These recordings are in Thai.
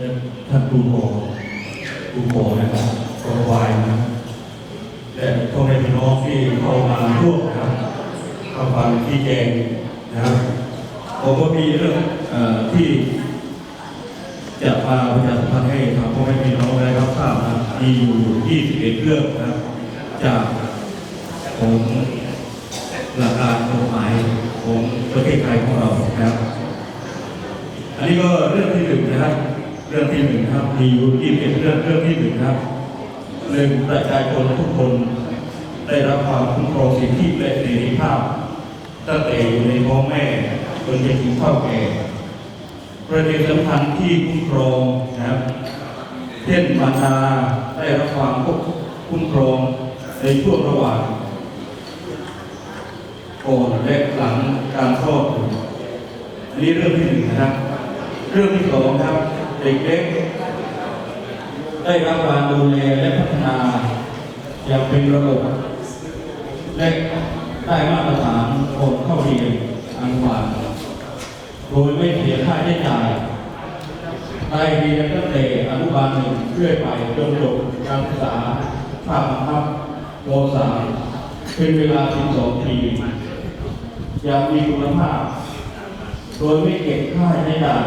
ท่านครูโมครูโมนะครับครูวายนะและพ่อแม่พี่น้องที่เข้ามาร่วมนะครับเข้าฟังที่แจงนะครับผมก็มีเรื่องอที่จะมาประชาสัมพันธ์ให้ทางพ่อแม่พี่น้องได้รับทราบนะมีอยู่ 21 เรื่องนะครับจากของหลักการกฎหมายของประเทศไทยของเรานะครับ อันนี้ก็เรื่องที่หนึ่งนะครับ เรื่องที่หนึ่งครับ มีอยู่21เรื่องเรื่องที่หนึ่งครับหนึ่งประชาชนทุกคนได้รับความคุ้มครองสิทธิและเสรีภาพตั้งแต่อยู่ในท้องแม่จนจะถึงเข้าแก่ประเด็นสำคัญที่คุ้มครองนะครับ เช่นมารดาได้รับความคุ้มครองในช่วงระหว่างก่อนและหลังการคลอดนนี้เรื่องที่หนึ่งนะครับ เรื่องที่สองครับ เด็กเล็ก ได้รับการดูแลและพัฒนาอย่างเป็นระบบและได้มาตรฐานก่อนเข้าเรียนอนุบาลโดยไม่เสียค่าใช้จ่ายได้เรียนตั้งแต่อนุบาลหนึ่งเรื่อยไปจนจบการศึกษาภาคบังคับโมสามเป็นเวลา 12 ปีอย่างมีคุณภาพ โดยไม่เก็บค่าใช้จ่าย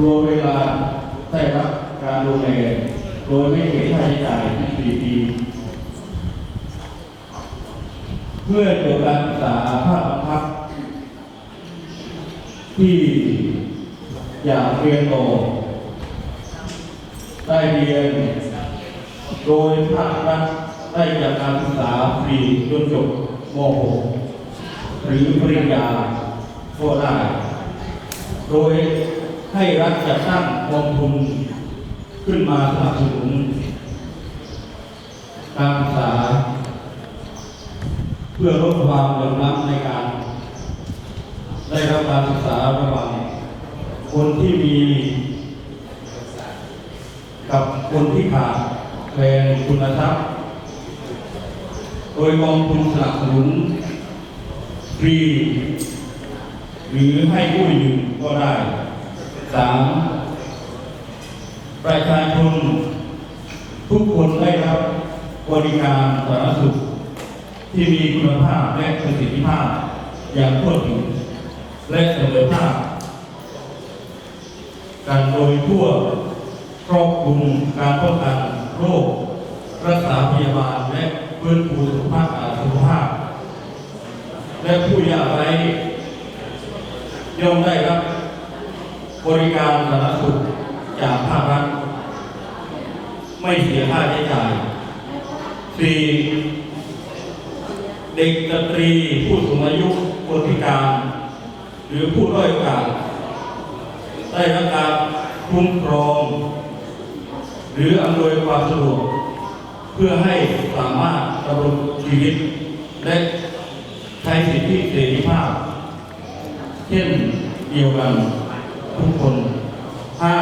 รวมเวลาได้รับการดูแลโดยไม่เก็บค่าใช้จ่าย4ปีเมื่อจบการศึกษาภาคบังคับ ที่อยากเรียนต่อได้เรียน โดยภาครัฐได้จากการศึกษาฟรีจนจบม .6 หรือปริญญาก็ได้โดย ให้รัฐจัดตั้งกองทุนขึ้นมาสนับสนุนการศึกษา เพื่อลดความเหลื่อมล้ำในการ ได้รับการศึกษาระหว่างคนที่มีกับคนที่ขาดแคลนคุณทรัพย์ โดยกองทุนสนับสนุนฟรี หรือให้กู้ยืมก็ได้ สามประชาชนทุกคนได้รับบริการสาธารณสุข ที่มีคุณภาพและประสิทธิภาพอย่างทั่วถึง และเสมอภาคกันโดยทั่วครอบคลุมการป้องกันโรค รักษาพยาบาลและฟื้นฟูสุขภาพสุขภาพ และผู้ยากไร้ย่อมได้รับ บริการสาธารณสุขจากภาครัฐไม่เสียค่าใช้จ่ายสี่เด็กสตรีผู้สูงอายุคนพิการ หรือผู้ด้อยโอกาสได้รับการคุ้มครอง หรืออำนวยความสะดวก เพื่อให้สามารถดำรงชีวิต และใช้สิทธิเสรีภาพ เช่นเดียวกัน ทุกคนห้า